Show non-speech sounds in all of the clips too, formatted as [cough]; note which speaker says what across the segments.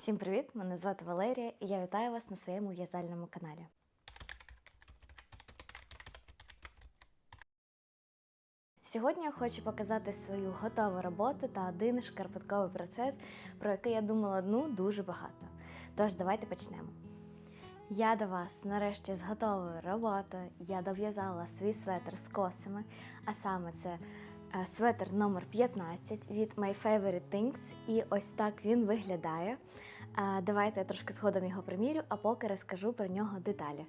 Speaker 1: Всім привіт! Мене звати Валерія і я вітаю вас на своєму в'язальному каналі. Сьогодні я хочу показати свою готову роботу та один шкарпетковий процес, про який я думала ну дуже багато. Тож давайте почнемо. Я до вас нарешті з готовою роботою. Я дов'язала свій светр з косами, а саме це е, светр номер 15 від My Favorite Things. І ось так він виглядає. Давайте я трошки згодом його примірю, а поки розкажу про нього деталі.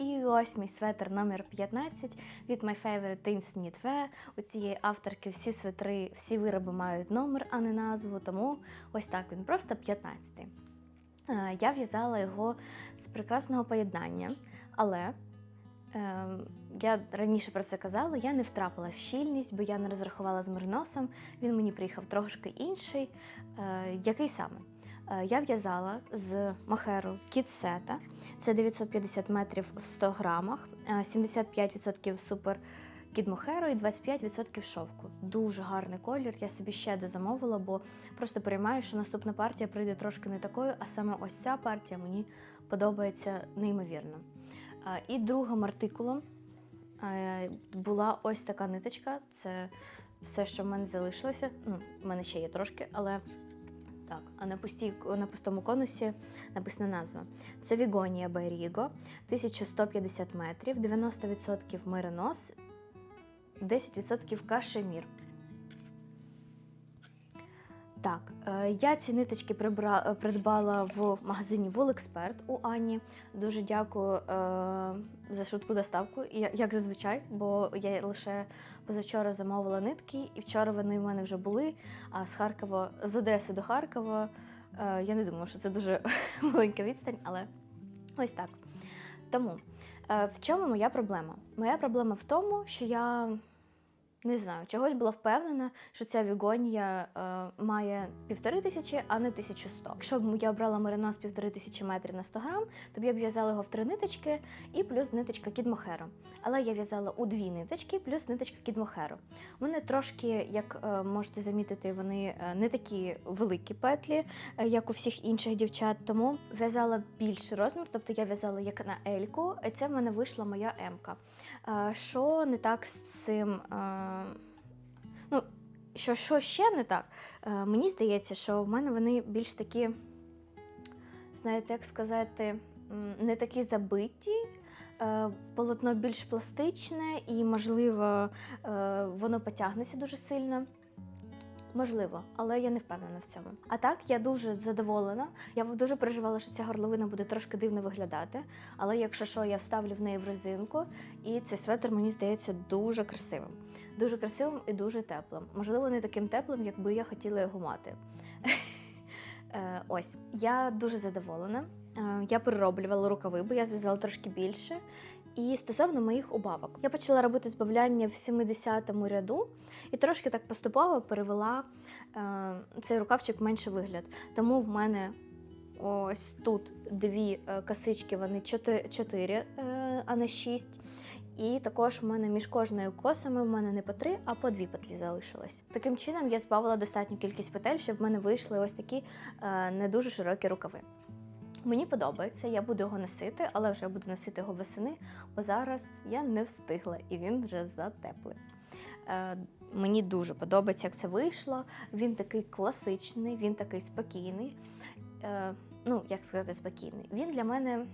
Speaker 1: І ось мій светр номер 15 від My Favorite Things Knitwear. У цієї авторки всі светри, всі вироби мають номер, а не назву, тому ось так він просто 15. Е, Я в'язала його з прекрасного поєднання, але е, я раніше про це казала, я не втрапила в щільність, бо я не розрахувала з мериносом. Він мені приїхав трошки інший. Е, який саме? Е, Я в'язала з мохеру кітсета. Це 950 метрів в 100 грамах, е, 75% супер кід мохеру і 25% шовку. Дуже гарний колір. Я собі ще дозамовила, бо просто переймаю, що наступна партія прийде трошки не такою, а саме ось ця партія мені подобається неймовірно. Е, І другим артикулом е, була ось така ниточка. Це все, що в мене залишилося. Ну, в мене ще є трошки, але так, а на, пустій, на пустому конусі написана назва. Це Вігонія Байріго, 1150 метрів, 90% миренос, 10% кашемір. Так, е, я ці ниточки прибра, е, придбала в магазині Волексперт у Ані. Дуже дякую е, за швидку доставку, як зазвичай, бо я лише позавчора замовила нитки, і вчора вони в мене вже були. А з Харкова, з Одеси до Харкова, е, я не думаю, що це дуже [laughs] маленька відстань, але ось так. Тому е, в чому моя проблема? Моя проблема в тому, що я не знаю, чогось була впевнена, що ця вігонія е, має півтори тисячі, а не 1100. Якщо б я обрала меринос півтори тисячі метрів на 100 грам, то б я б в'язала його в три ниточки і плюс ниточка кід мохеру. Але я в'язала у дві ниточки, плюс ниточка кід мохеру. Вони трошки, як е, можете замітити, вони е, не такі великі петлі, е, як у всіх інших дівчат. Тому в'язала більший розмір, тобто я в'язала як на ельку, і це в мене вийшла моя емка. Що не так з цим? Ну, що, що ще не так? Мені здається, що в мене вони більш такі, знаєте, як сказати, не такі забиті. Полотно більш пластичне і, можливо, воно потягнеться дуже сильно. Можливо, але я не впевнена в цьому. А так, я дуже задоволена. Я дуже переживала, що ця горловина буде трошки дивно виглядати. Але якщо що, я вставлю в неї в резинку, і цей светр мені здається дуже красивим. Дуже красивим і дуже теплим. Можливо, не таким теплим, якби я хотіла його мати. [laughs] Е, Ось, я дуже задоволена. Е, Я перероблювала рукави, бо я зв'язала трошки більше. І стосовно моїх убавок, я почала робити збавляння в 70-му ряду і трошки так поступово перевела е, цей рукавчик в менший вигляд. Тому в мене ось тут дві е, косички, вони 4, е, а не 6. І також в мене між кожною косами в мене не по три, а по дві петлі залишилось. Таким чином я збавила достатню кількість петель, щоб в мене вийшли ось такі е, не дуже широкі рукави. Мені подобається, я буду його носити, але вже буду носити його восени, бо зараз я не встигла і він вже затеплий. Е, мені дуже подобається, як це вийшло. Він такий класичний, він такий спокійний. Е, ну, як сказати, спокійний. Він для мене.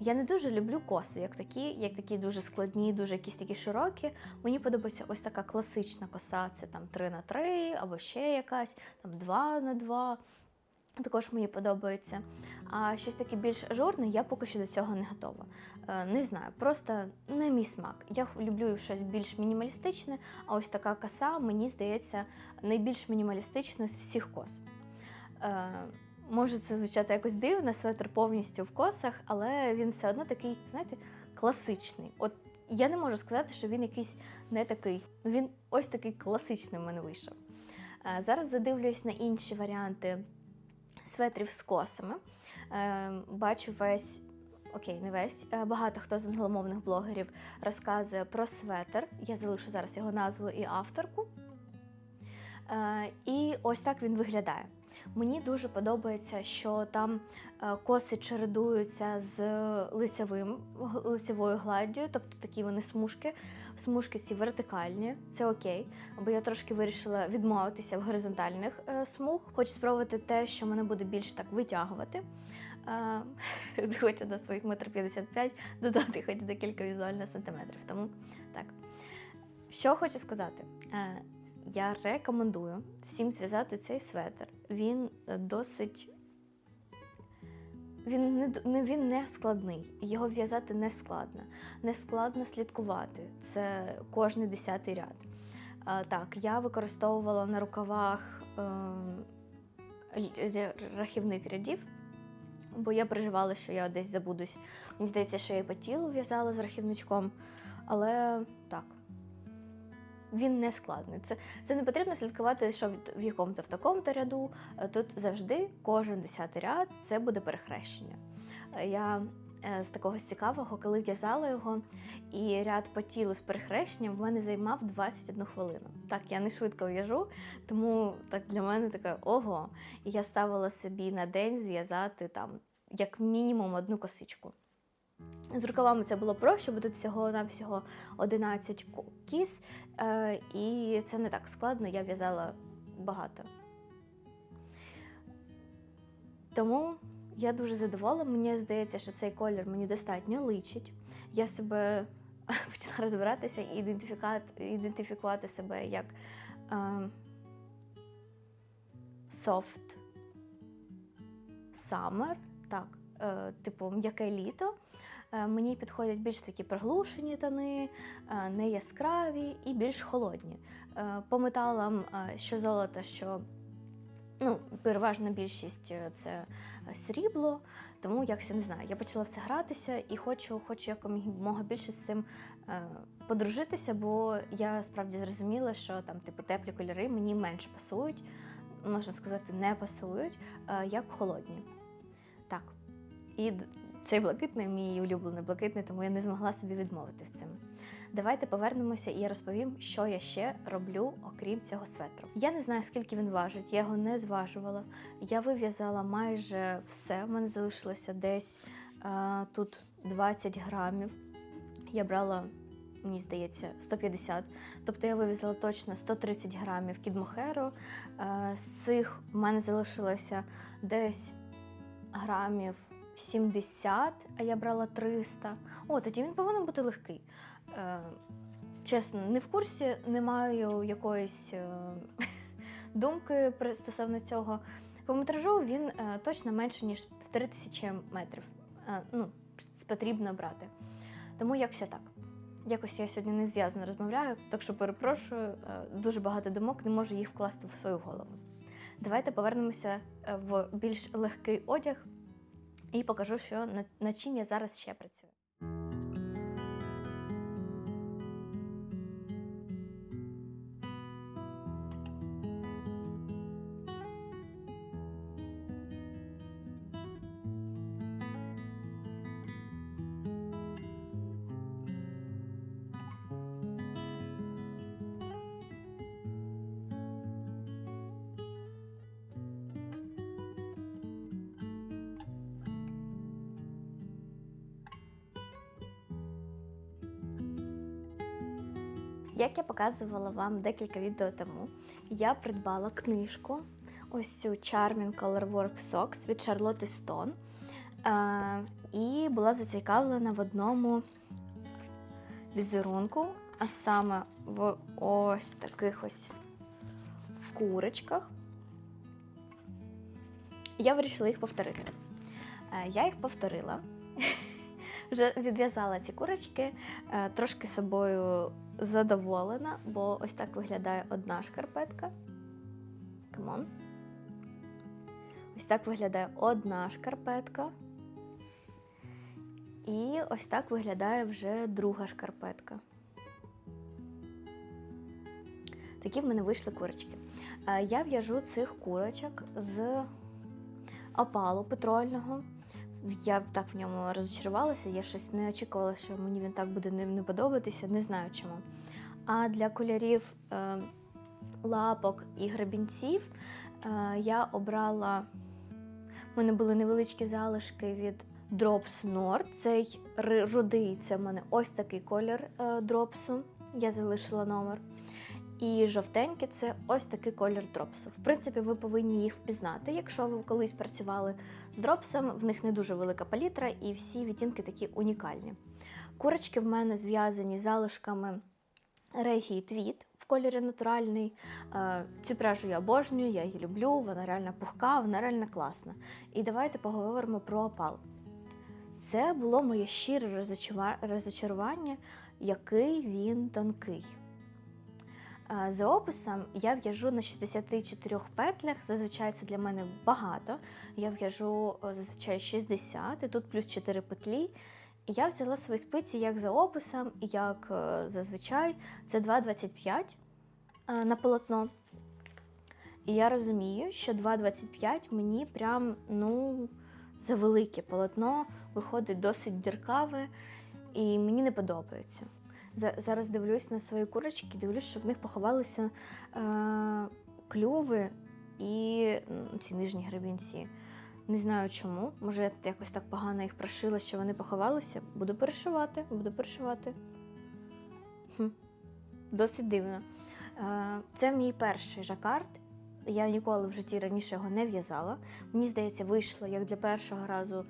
Speaker 1: Я не дуже люблю коси, як такі, як такі дуже складні, дуже якісь такі широкі. Мені подобається ось така класична коса, це там 3 на 3 або ще якась, там 2 на 2. Також мені подобається. А щось таке більш ажурне, я поки що до цього не готова. Е, не знаю, просто не мій смак. Я люблю щось більш мінімалістичне, а ось така коса, мені здається, найбільш мінімалістичною з всіх кос. Е, може це звучати якось дивно, светр повністю в косах, але він все одно такий, знаєте, класичний. От я не можу сказати, що він якийсь не такий. Він ось такий класичний в мене вийшов. Е, Зараз задивлюсь на інші варіанти светрів з косами. Е, Бачу весь. Окей, не весь. Е, Багато хто з англомовних блогерів розказує про светр. Я залишу зараз його назву і авторку. Е, І ось так він виглядає. Мені дуже подобається, що там е, коси чередуються з лицевим, лицевою гладдю, тобто такі вони смужки. Смужки ці вертикальні, це окей, бо я трошки вирішила відмовитися в горизонтальних е, смуг. Хочу спробувати те, що мене буде більш так витягувати. Е, [laughs] хочу до своїх метр 55 додати хоч декілька візуальних сантиметрів. Тому так. Що хочу сказати? Я рекомендую всім зв'язати цей светр. Він е, досить. Він не, він не складний, його в'язати не складно. Не складно слідкувати. Це кожний десятий ряд. Е, так, я використовувала на рукавах е, рахівник рядів, бо я переживала, що я десь забудусь. Мені здається, що я по тілу в'язала з рахівничком, але так. Він не складний. Це, це не потрібно слідкувати, що в, якому-то в такому-то ряду. Е, Тут завжди кожен десятий ряд це буде перехрещення. Е, Я е, з такого цікавого, коли в'язала його, і ряд по тілу з перехрещенням в мене займав 21 хвилину. Так, я не швидко в'яжу, тому так для мене таке ого. І я ставила собі на день зв'язати там як мінімум одну косичку. З рукавами це було проще, бо тут всього навсього 11 ко- кіс, і це не так складно, я в'язала багато. Тому я дуже задоволена. Мені здається, що цей колір мені достатньо личить. Я себе [laughs] почала розбиратися і ідентифікувати себе як е, soft summer, так, е, типу м'яке літо. Е, Мені підходять більш такі приглушені тони, е, не яскраві і більш холодні. Е, По металам, що золото, що ну, переважна більшість це срібло, тому як я не знаю. Я почала в це гратися і хочу, хочу якомога більше з цим подружитися, бо я справді зрозуміла, що там типу теплі кольори мені менш пасують, можна сказати, не пасують, як холодні. Так. І цей блакитний мій улюблений блакитний, тому я не змогла собі відмовити в цим. Давайте повернемося і я розповім, що я ще роблю, окрім цього светру. Я не знаю, скільки він важить, я його не зважувала. Я вив'язала майже все. В мене залишилося десь е, тут 20 грамів. Я брала, мені здається, 150. Тобто я вив'язала точно 130 грамів кідмохеру. Е, з цих в мене залишилося десь грамів 70, а я брала 300. О, тоді він повинен бути легкий. Е, чесно, не в курсі, не маю якоїсь е, [laughs] думки стосовно цього. По метражу він е, точно менше, ніж в 3000 метрів. Е, ну, потрібно брати. Тому якось так. Якось я сьогодні не зв'язано розмовляю, так що перепрошую, е, дуже багато думок, не можу їх вкласти в свою голову. Давайте повернемося е, в більш легкий одяг і покажу, що над, чим я зараз ще працюю. Як я показувала вам декілька відео тому, я придбала книжку, ось цю Charming Colorwork Socks від Charlotte Stone. Е, і була зацікавлена в одному візерунку, а саме в ось таких ось курочках. Я вирішила їх повторити. Е, Я їх повторила. [laughs] Вже відв'язала ці курочки, е, трошки собою задоволена, бо ось так виглядає одна шкарпетка. On. Ось так виглядає одна шкарпетка. І ось так виглядає вже друга шкарпетка. Такі в мене вийшли курочки. Е, Я в'яжу цих курочок з опалу петрольного. Я так в ньому розчарувалася, я щось не очікувала, що мені він так буде не, подобатися, не знаю чому. А для кольорів е, лапок і гребінців Е, Я обрала. У мене були невеличкі залишки від Drops Nord. Цей рудий це в мене ось такий колір е, дропсу. Я залишила номер. І жовтенький це ось такий колір дропсу. В принципі, ви повинні їх впізнати. Якщо ви колись працювали з дропсом, в них не дуже велика палітра, і всі відтінки такі унікальні. Курочки в мене зв'язані залишками регії твіт в кольорі натуральний. Е, Цю пряжу я обожнюю, я її люблю, вона реально пухка, вона реально класна. І давайте поговоримо про опал. Це було моє щире розочарування, який він тонкий. За описом я в'яжу на 64 петлях, зазвичай це для мене багато. Я в'яжу зазвичай 60, і тут плюс 4 петлі. І я взяла свої спиці як за описом, як е, зазвичай це 2,25 е, на полотно. І я розумію, що 2,25 мені прям ну, за велике полотно виходить досить діркаве, і мені не подобається. За- Зараз дивлюсь на свої курочки, дивлюсь, що в них поховалися е, клюви і м, ці нижні гребінці. Не знаю чому. Може, я якось так погано їх прошила, що вони поховалися. Буду перешивати, буду перешивати. Хм. Досить дивно. Е, Це мій перший жакард. Я ніколи в житті раніше його не в'язала. Мені здається, вийшло як для першого разу.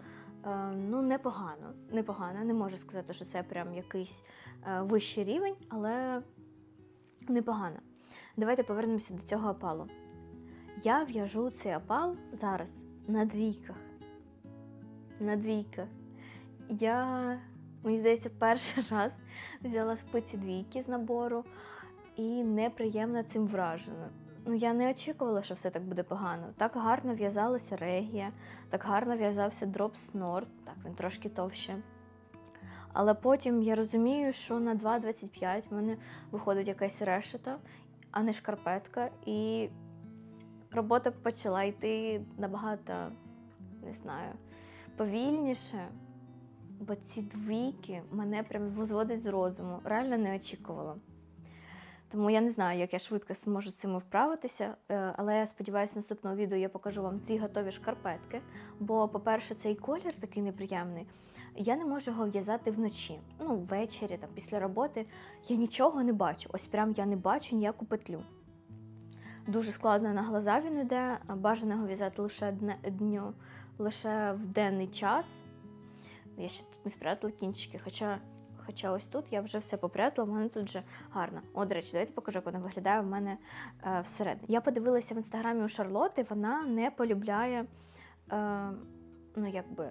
Speaker 1: Е, Ну, непогано. Непогано. Не можу сказати, що це прям якийсь е, вищий рівень, але непогано. Давайте повернемося до цього опалу. Я в'яжу цей опал зараз на двійках. На двійках. Я, мені здається, перший [laughs] раз взяла спиці двійки з набору і неприємно цим вражена. Ну, я не очікувала, що все так буде погано. Так гарно в'язалася регія, так гарно в'язався Drops Nord, так він трошки товще. Але потім я розумію, що на 2,25 в мене виходить якась решета, а не шкарпетка, і робота почала йти набагато, не знаю, повільніше. Бо ці двійки мене прям зводять з розуму. Реально не очікувала. Тому я не знаю, як я швидко зможу з цим вправитися, е, але я сподіваюся, в наступному відео я покажу вам дві готові шкарпетки. Бо, по-перше, цей колір такий неприємний. Я не можу його в'язати вночі. Ну, ввечері, там, після роботи. Я нічого не бачу. Ось прям я не бачу ніяку петлю. Дуже складно на глаза він іде. Бажано його в'язати лише дню, лише в денний час. Я ще тут не спрятала кінчики, хоча, хоча ось тут я вже все попрятала, в мене тут вже гарно. О, до речі, давайте покажу, як вона виглядає в мене е, всередині. Я подивилася в інстаграмі у Шарлоти, вона не полюбляє, е, ну якби.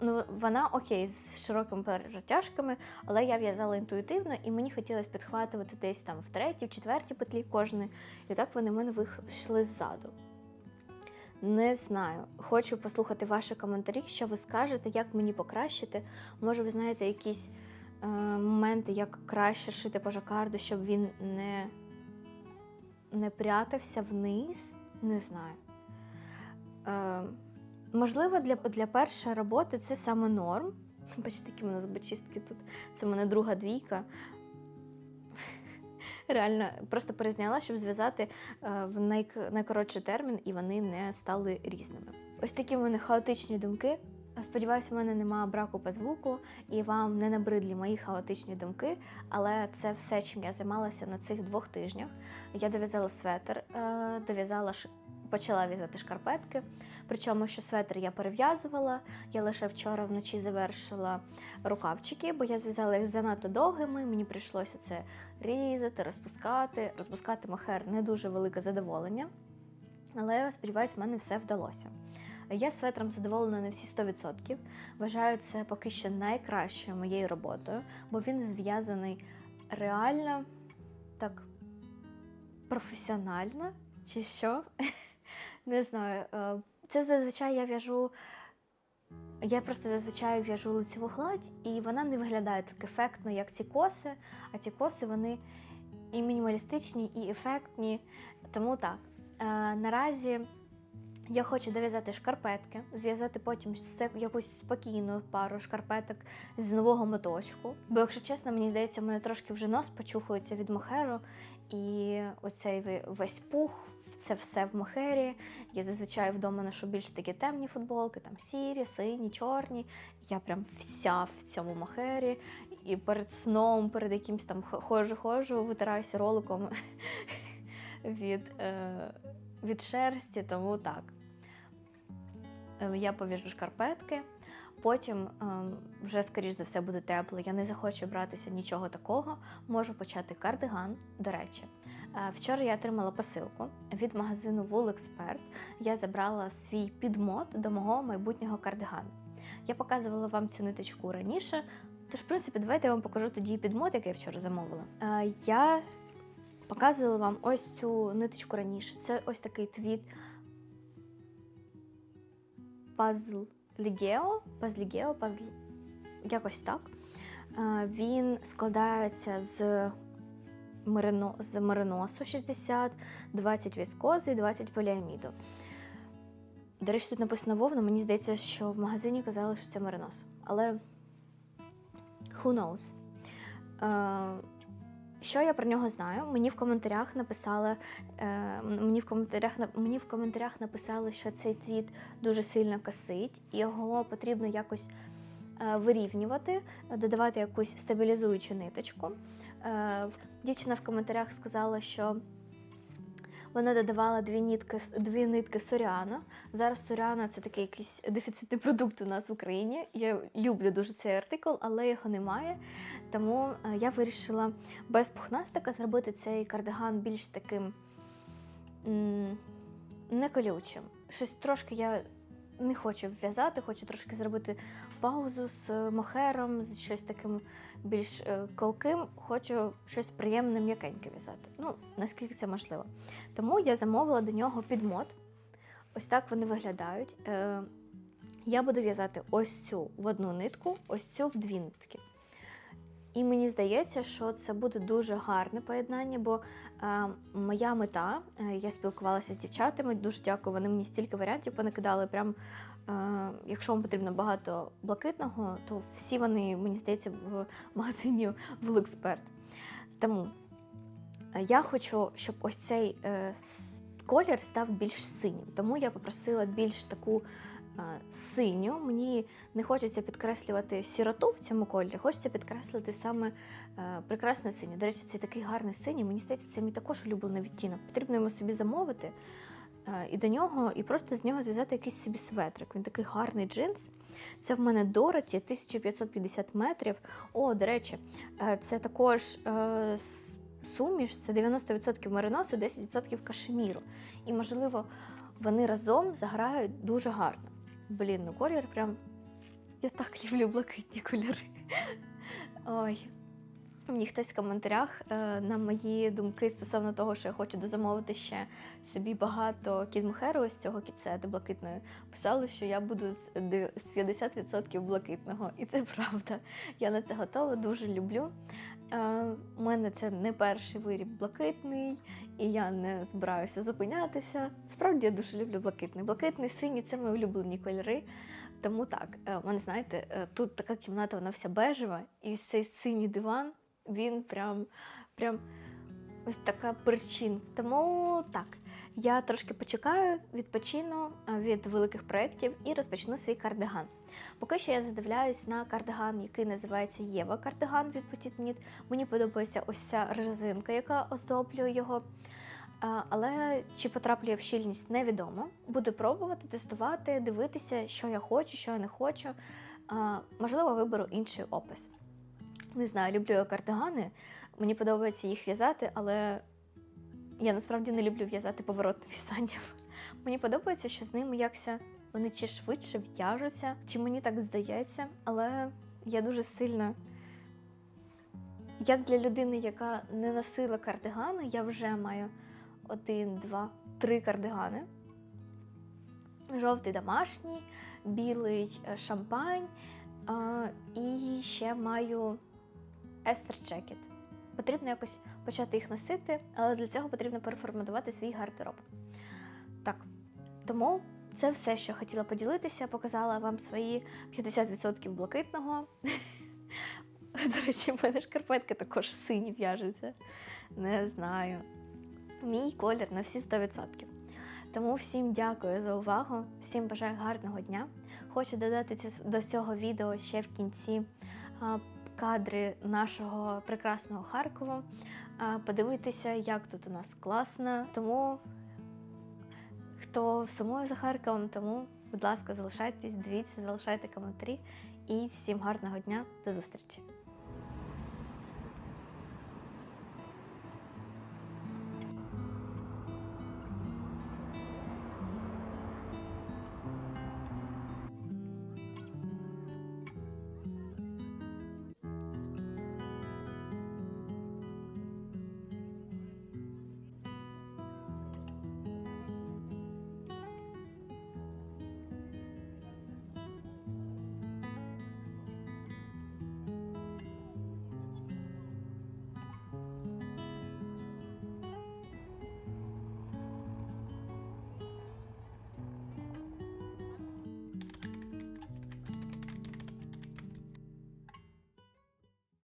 Speaker 1: Ну, вона окей з широкими перетяжками, але я в'язала інтуїтивно, і мені хотілося підхватувати десь там в третій, в четвертій петлі кожної. І так вони в мене вийшли ззаду. Не знаю. Хочу послухати ваші коментарі, що ви скажете, як мені покращити. Може, ви знаєте якісь моменти, як краще шити по жакарду, щоб він не, не прятався вниз. Не знаю. Е, можливо, для, для першої роботи це саме норм. [laughs] Бачите, які в нас бочистки тут. Це мене друга двійка. [laughs] Реально, просто перезняла, щоб зв'язати е, в найк- найкоротший термін, і вони не стали різними. Ось такі в мене хаотичні думки. Сподіваюся, в мене немає браку по звуку, і вам не набридлі мої хаотичні думки. Але це все, чим я займалася на цих двох тижнях. Я дов'язала светр, е, дов'язала почала в'язати шкарпетки. Причому, що светр я перев'язувала. Я лише вчора вночі завершила рукавчики, бо я зв'язала їх занадто довгими. Мені прийшлося це різати, розпускати. Розпускати мохер не дуже велике задоволення. Але сподіваюсь, в мене все вдалося. Я светром задоволена на всі 100%. Вважаю це поки що найкращою моєю роботою, бо він зв'язаний реально так професіонально чи що. [laughs] Не знаю. Е, Це зазвичай я в'яжу. Я просто зазвичай в'яжу лицеву гладь, і вона не виглядає так ефектно, як ці коси, а ці коси вони і мінімалістичні, і ефектні. Тому так. Е, Наразі Я хочу дов'язати шкарпетки, зв'язати потім якусь спокійну пару шкарпеток з нового моточку. Бо, якщо чесно, мені здається, у мене трошки вже нос почухується від мохеру, і оцей весь пух, це все в мохері. Я зазвичай вдома ношу більш такі темні футболки, там сірі, сині, чорні. Я прям вся в цьому мохері. І перед сном, перед якимсь там ходжу-ходжу, витираюся роликом [laughs] від, е, від шерсті, тому так. Е, Я пов'яжу шкарпетки, потім е, вже, скоріш за все, буде тепло. Я не захочу братися нічого такого. Можу почати кардиган. До речі, е, вчора я отримала посилку від магазину Wool Я забрала свій підмот до мого майбутнього кардигану. Я показувала вам цю ниточку раніше. Тож, в принципі, давайте я вам покажу тоді підмот, який я вчора замовила. Е, Я показувала вам ось цю ниточку раніше. Це ось такий твіт Пазл Лігео, Пазлігео, Пазл, якось так. Е, Він складається з, мерино, з мериносу 60, 20 віскози і 20 поліаміду. До речі, тут написано вовна, мені здається, що в магазині казали, що це меринос. Але who knows? Що я про нього знаю? Мені в коментарях написали, е, мені в коментарях мені в коментарях написали, що цей твіт дуже сильно косить, його потрібно якось е, вирівнювати, додавати якусь стабілізуючу ниточку. Е, дівчина в коментарях сказала, що вона додавала дві нитки, дві нитки Соріано. Зараз Соріано це такий якийсь дефіцитний продукт у нас в Україні. Я люблю дуже цей артикул, але його немає. Тому е, я вирішила без пухнастика зробити цей кардиган більш таким не колючим. Щось трошки я не хочу в'язати, хочу трошки зробити паузу з е, мохером, з щось таким більш е, колким. Хочу щось приємне, м'якеньке в'язати. Ну, наскільки це можливо. Тому я замовила до нього підмот. Ось так вони виглядають. Е, я буду в'язати ось цю в одну нитку, ось цю в дві нитки. І мені здається, що це буде дуже гарне поєднання, бо е, моя мета, е, я спілкувалася з дівчатами, дуже дякую, вони мені стільки варіантів понакидали. Прям, е, якщо вам потрібно багато блакитного, то всі вони, мені здається, в магазині Вулексперт. Тому е, я хочу, щоб ось цей е, колір став більш синім. Тому я попросила більш таку синю. Мені не хочеться підкреслювати сіроту в цьому кольорі, хочеться підкреслити саме е, прекрасне синє. До речі, це такий гарний синій. Мені здається, це мій також улюблений відтінок. Потрібно йому собі замовити. е, І до нього, і просто з нього зв'язати якийсь собі светрик. Він такий гарний джинс. Це в мене Дороті, 1550 метрів. О, до речі, е, це також суміш, це 90% мериносу, 10% кашеміру. І, можливо, вони разом заграють дуже гарно. Блін, ну колір прям. Я так [laughs] люблю блакитні кольори. Ой. Мені хтось в коментарях е, на мої думки стосовно того, що я хочу дозамовити ще собі багато кідмухеру із цього кіцети блакитної, писали, що я буду з 50% блакитного. І це правда. Я на це готова, дуже люблю. Е, У мене це не перший виріб блакитний, і я не збираюся зупинятися. Справді я дуже люблю блакитний. Блакитний, синій це мої улюблені кольори. Тому так, е, мене знаєте, е, тут така кімната, вона вся бежева, і цей синій диван, він прям, прям ось така причин. Тому так, я трошки почекаю, відпочину е, від великих проєктів і розпочну свій кардиган. Поки що я задивляюсь на кардиган, який називається Єва кардиган від Knit. Мені подобається ось ця резинка, яка оздоблює його. Але чи потраплю я в щільність, невідомо. Буду пробувати, тестувати, дивитися, що я хочу, що я не хочу. Можливо, виберу інший опис. Не знаю, люблю я кардигани. Мені подобається їх в'язати, але я насправді не люблю в'язати поворотним в'язанням. [laughs] Мені подобається, що з ними якся вони чи швидше в'яжуться, чи мені так здається, але я дуже сильно. Як для людини, яка не носила кардигани, я вже маю один, два, три кардигани. Жовтий домашній, білий е, шампань і ще маю естер джекет. Потрібно якось почати їх носити, але для цього потрібно переформатувати свій гардероб. Так, тому Це все, що хотіла поділитися. Показала вам свої 50% блакитного. [laughs] До речі, в мене шкарпетки також сині в'яжуться. Не знаю. Мій колір на всі 100%. Тому всім дякую за увагу, всім бажаю гарного дня. Хочу додати до цього відео ще в кінці кадри нашого прекрасного Харкова. Подивитися, як тут у нас класно. Тому хто сумує за Харковом, тому, будь ласка, залишайтесь, дивіться, залишайте коментарі. І всім гарного дня, до зустрічі!